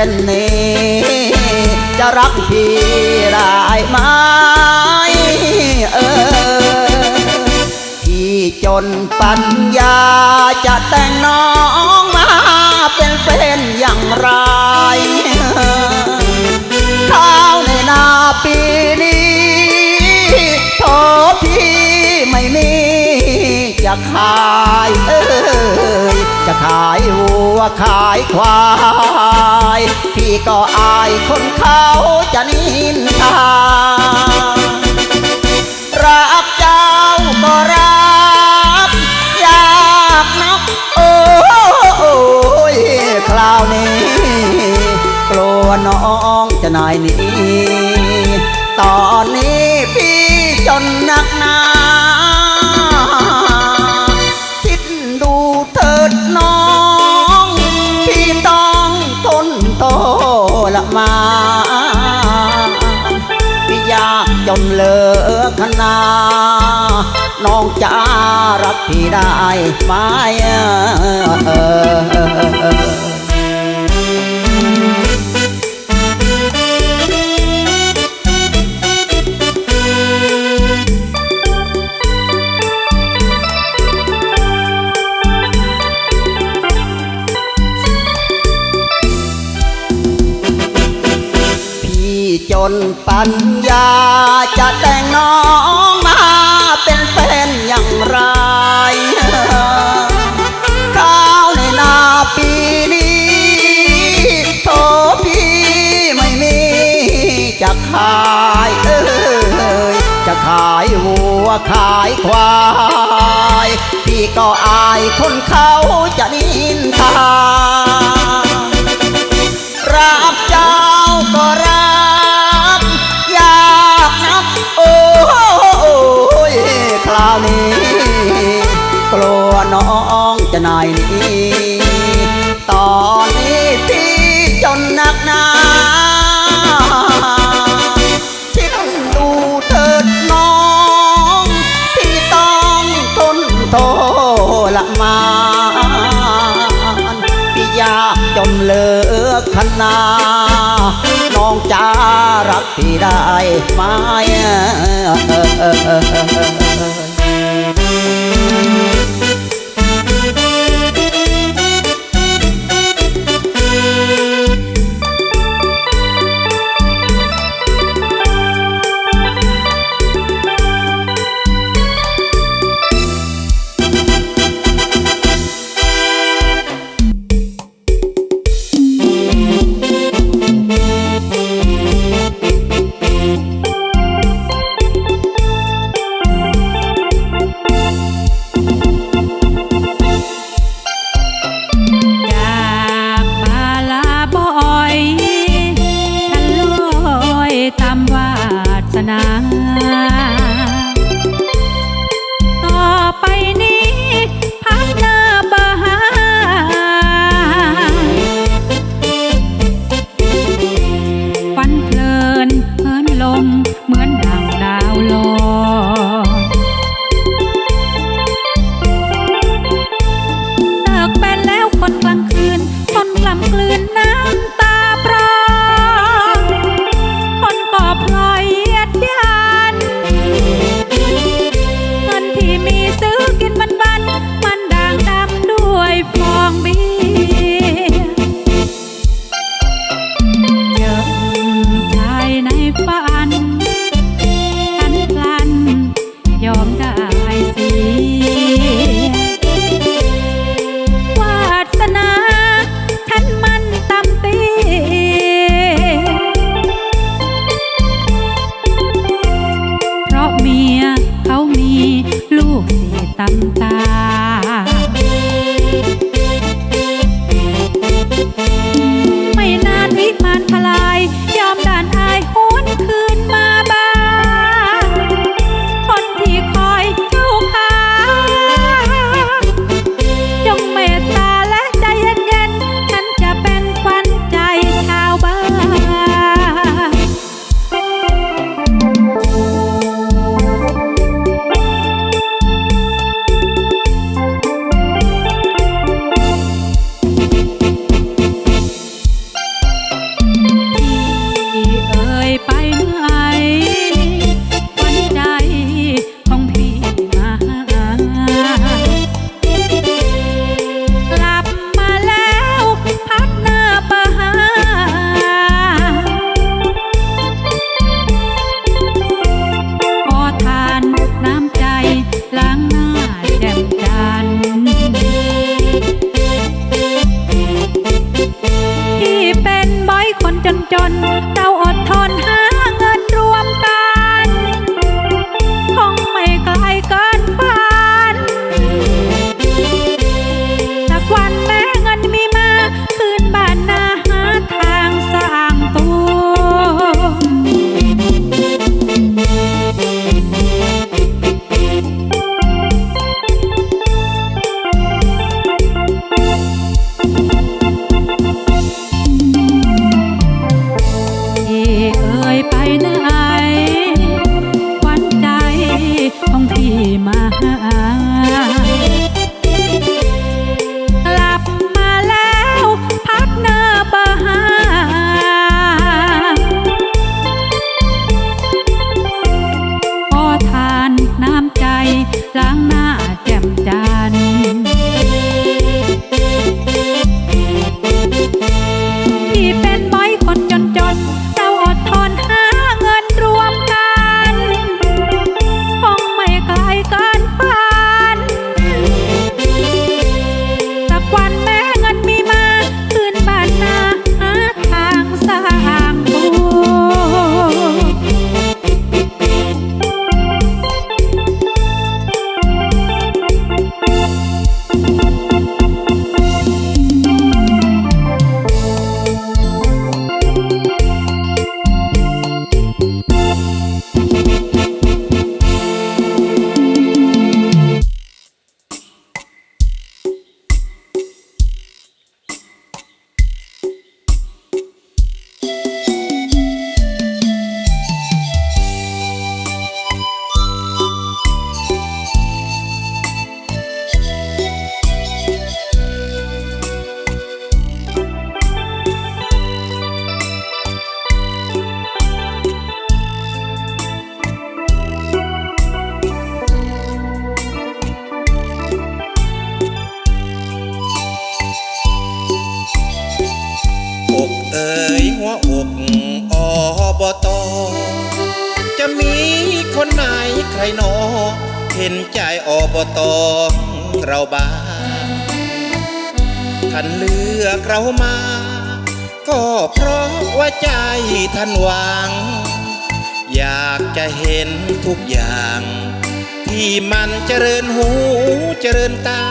ช่นนี้ จะรักพี่ได้ไหมเออพี่จนปัญญาจะแต่งน้องมาเป็นแฟนอย่างไรข้าวในนาปีนี้โทษที่ไม่มีจะขายเอ้ยจะขายวัวขายควาย พี่ก็อายคนเขาจะนินทารักเจ้าก็รักอยากนักโอ้ยคราวนี้ กลัวน้องจะนายหนี้ ตอนนี้พี่จนหนัก เลือขนาน้องจะรักพี่ได้ไหม คนเขาจะนินทารักเจ้าก็รักอยากนักโอ้ยคราวนี้ กลัวน้องจะนายนี้ ที่ได้ไหม ดทนห บตเราบ้างท่านเลือกเรามา ก็เพราะว่าใจท่านหวัง อยากจะเห็นทุกอย่าง ที่มันเจริญหูเจริญตา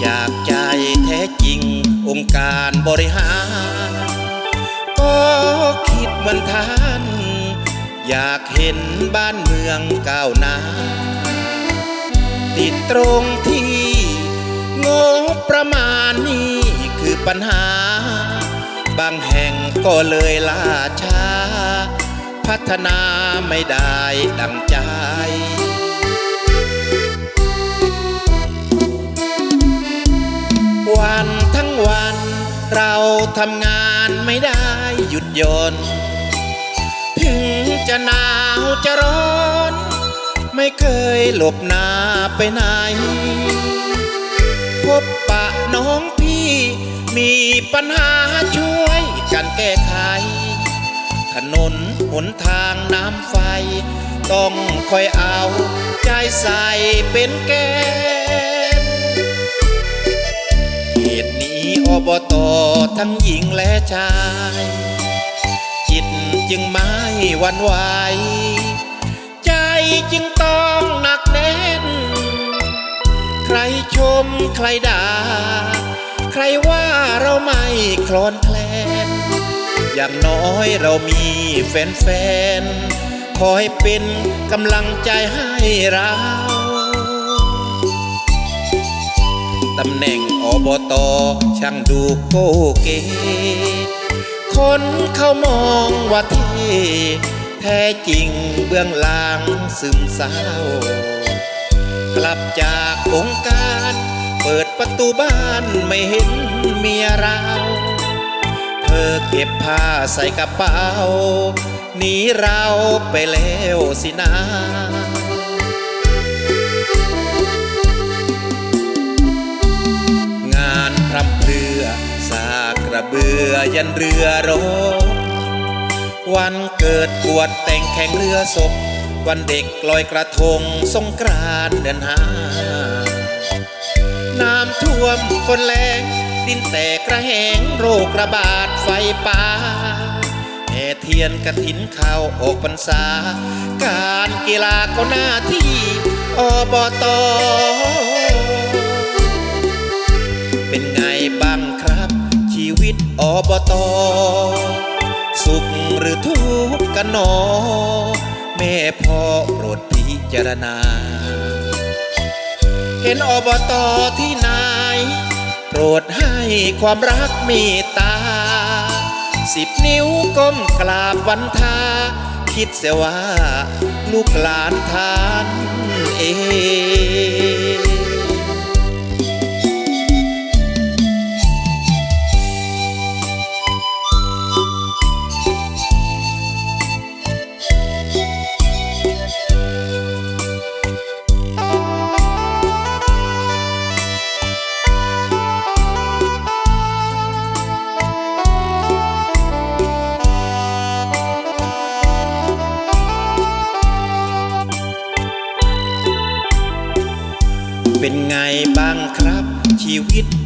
อยากใจแท้จริงองค์การบริหาร ก็คิดเหมือนท่าน อยากเห็นบ้านเมืองก้าวหน้า ติดตรงที่งบประมาณนี่คือปัญหา บางแห่งก็เลยล่าช้า พัฒนาไม่ได้ดังใจวันทั้งวันเราทำงานไม่ได้หยุดย่อน จะหนาวจะร้อน ไม่เคยหลบหน้าไปไหน พบปะน้องพี่ มีปัญหาช่วยกันแก้ไข ถนนหนทางน้ำไฟ ต้องคอยเอาใจใส่เป็นแกนเหตุนี้อบตทั้งหญิงและชาย จึงไม่หวั่นไหวใจจึงต้องหนักแน่น ใครชมใครด่า ใครว่าเราไม่คลอนแคลน อย่างน้อยเรามีแฟนๆ คอยเป็นกำลังใจให้เราตำแหน่งอบตช่างดูโกเก คนเขามองว่าเท่แท้จริงเบื้องหลังซึมเศร้ากลับจากองค์การ เปิดประตูบ้านไม่เห็นเมียเราเธอเก็บผ้าใส่กระเป๋าหนีเราไปแล้วสินะ ระเบือยันเรือรบวันเกิดปวดแต่งแข่งเรือศพ วันเด็กลอยกระทงสงกรานเดือนห้าน้ำท่วมคนแรงดินแตกกระแหงโรคระบาดไฟป่าแห่เทียนกระถินข้าวออกพรรษา การกีฬาก็หน้าที่อบต กันหนอ แม่พ่อโปรดพิจารณา เห็นอบตที่ไหนโปรดให้ความรักเมตตา สิบนิ้วก้มกราบวันทา คิดเสียว่า ลูกหลานทานเอง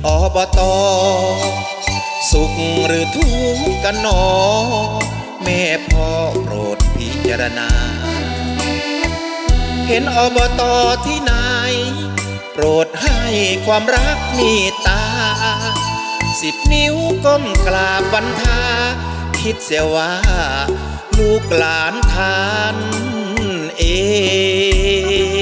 อบตสุขหรือทุกข์กันหนอ แม่พ่อโปรดพิจารณา เห็นอบตที่ไหนโปรดให้ความรักมตตา สิบนิ้วก้มกราบวันทา คิดเสียว่า ลูกหลานทานเอง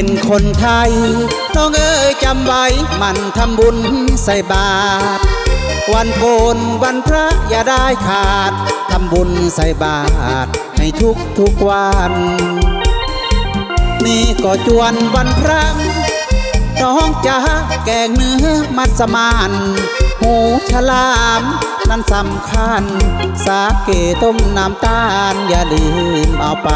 เป็นคนไทยน้องเอ้ยจำไว้ มันทำบุญใส่บาตรวันโกนวันพระอย่าได้ขาด ทำบุญใส่บาตรให้ทุกทุกวัน นี่ก็จวนวันพระน้องจ๋าแกงเนื้อมัสมานหูฉลาม นั้นสำคัญ สาเกต้มน้ำตาล อย่าลืมเอาไป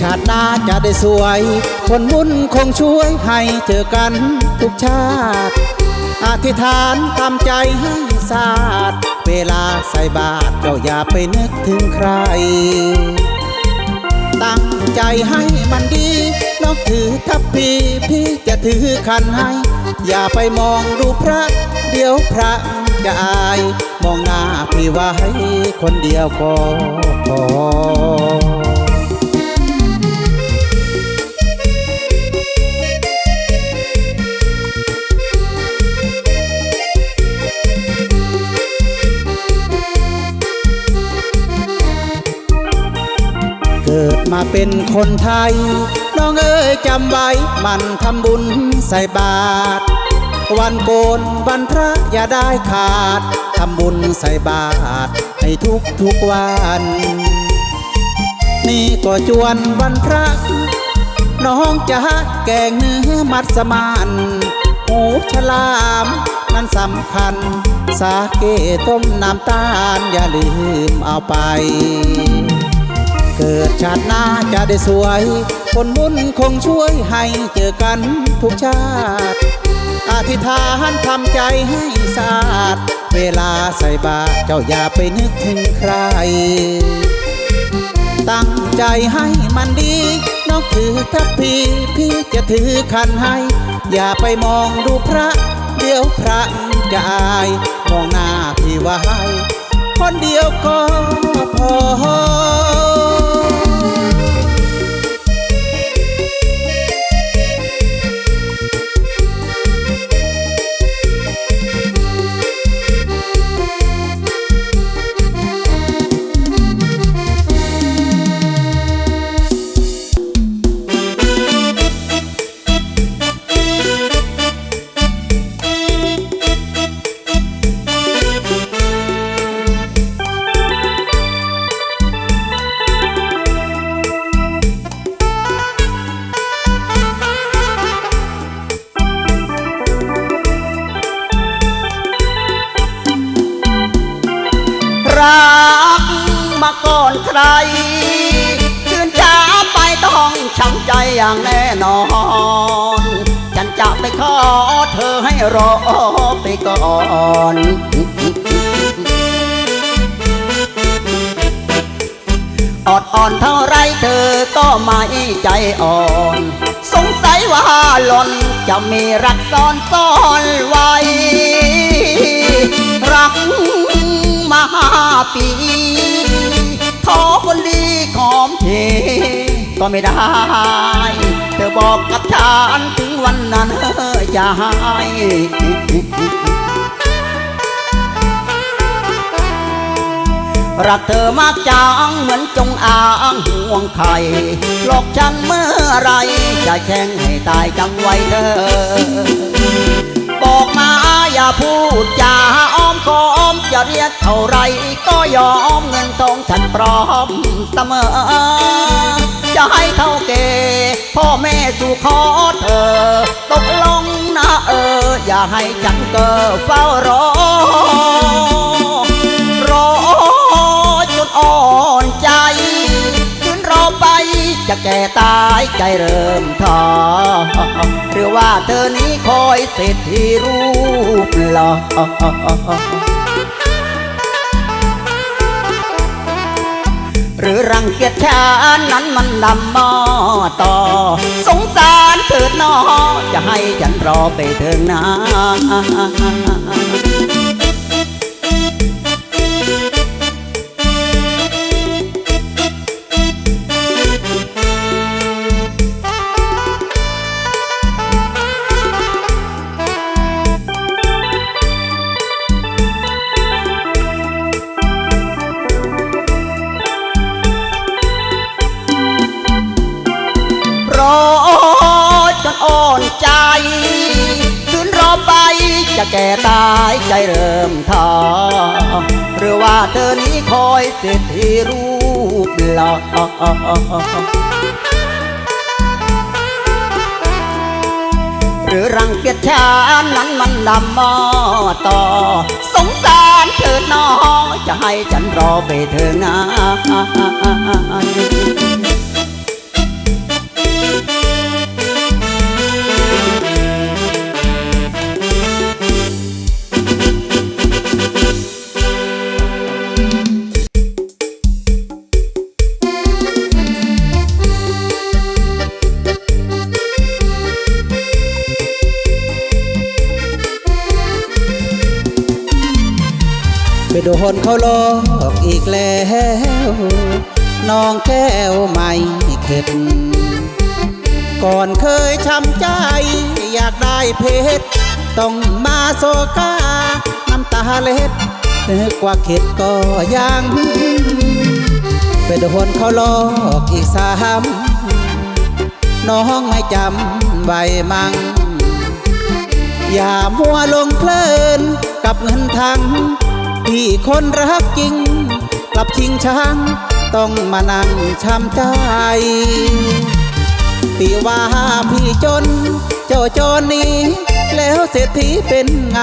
ชาติหน้าจะได้สวยคนบุญคงช่วยให้เจอกันทุกชาติ อธิษฐานทำใจให้สาดเวลาใส่บาตรเจ้าอย่าไปนึกถึงใคร ตั้งใจให้มันดี น้องถือทัพพีพี่จะถือคันให้ อย่าไปมองดูพระ เดี๋ยวพระจะอาย มองหน้าพี่ไว้คนเดียวก็พอ มาเป็นคนไทย น้องเอ้ยจำไว้มันทำบุญใส่บาตรวันโกนวันพระอย่าได้ขาดทำบุญใส่บาตรให้ทุกทุกวัน นี่ก็จวนวันพระ น้องจะแกงเนื้อมัดสมานหูฉลาม นั้นสำคัญ สาเกต้มน้ำตาลอย่าลืมเอาไป เกิดชาติหน้าจะได้สวย คนบุญคงช่วยให้เจอกันทุกชาติ อธิษฐานทำใจให้สะอาด เวลาใส่บาตรเจ้าอย่าไปนึกถึงใคร ตั้งใจให้มันดีน้องถือทัพพีพี่จะถือคันให้ อย่าไปมองดูพระ เดี๋ยวพระจะอาย มองหน้าพี่ไว้คนเดียวก็พ ขอเธอให้รอไปก่อนอดอ่อนเท่าไรเธอก็ไม่ใจอ่อน สงสัยว่าหล่นจะมีรักซ้อนซ่อนไว้ รักมาห้าปีขอคนดีขอมเทก็ไม่ได้ บอกกับฉันถึงวันนั้นจะให้รักเธอมากจังเหมือนจงอางห่วงไข่หลอกฉันเมื่อไรจะแช่งให้ตายจังไว้เธอ บอกมาอย่าพูดจาอ้อมค้อมจะเรียกเท่าไรก็ยอมเงินทองฉันพร้อมเสมอ จะให้เท่าเก พ่อแม่สู่ขอเธอ ตกลงนะเออ อย่าให้ฉันเกิดเฝ้ารอ รอจนอ่อนใจคืนรอไปจะแก่ตายใจเริ่มท้อหรือว่าเธอนี้คอยเศรษฐีรูปหล่อ หรือรังเกียจฉันนั้นมันนำมอต่อ สงสารเถิดนอจะให้ฉันรอไปเถิงนา เศรษฐีรูปหล่อหรือรังเกียจฉันนั้นมันดำมอต่อ สงสารเธอหน้อจะให้ฉันรอไปเถอะนะ เขาหลอกอีกแล้ว น้องแก้วไม่เข็ด ก่อนเคยช้ำใจ อยากได้เพชร ต้องมาโซกา น้ำตาเล็ดนึกว่าเข็ดก็ยังไปโดนเขาหลอกอีกสามน้องไม่จำไว้มัง อย่ามัวลงเพลินกับเงินทั้ง ที่คนรักจริง กลับชิงช้าง ต้องมานั่งช้ำใจตีว่าพี่จน เจ้าจนนี้ แล้วเศรษฐีเป็นไง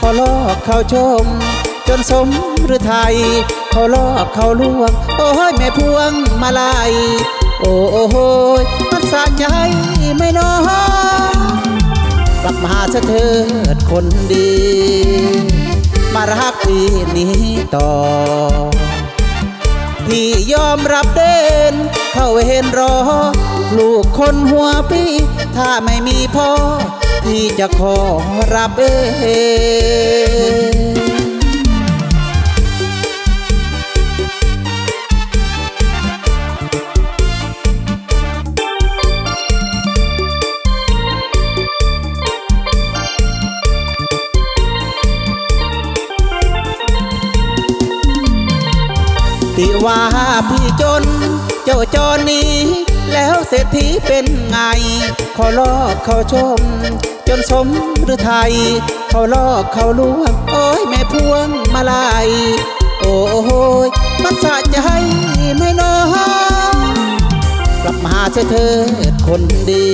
ขอลอกเขาชม จนสมหรือไทย เขาลอกเขาลวง โอ้ยแม่พวงมาลายโอ้โหมันสะใจไม่น้อยกลับมาเสถิดคนดี มารักปีนี้ต่อ พี่ยอมรับเดิน เข้าเห็นรอ ลูกคนหัวพี่ ถ้าไม่มีพ่อ พี่จะขอรับเอง ติว่าพี่จน เจ้าจอนี้ แล้วเศรษฐีเป็นไง ขอลอกเขาชม จนสมหรือไทย เขาลอกเขาลวงโอ้ยแม่พวงมาลาย โอ้โหมันสะใจไม่น้อกลับมาเสียเถิดคนดี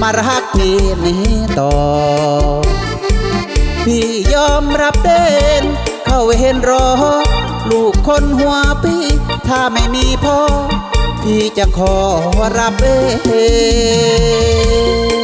มารักพี่นี้ต่อ พี่ยอมรับเดินเข้าเห็นรอ ลูกคนหัวพี่ ถ้าไม่มีพ่อ พี่จะขอรับเอง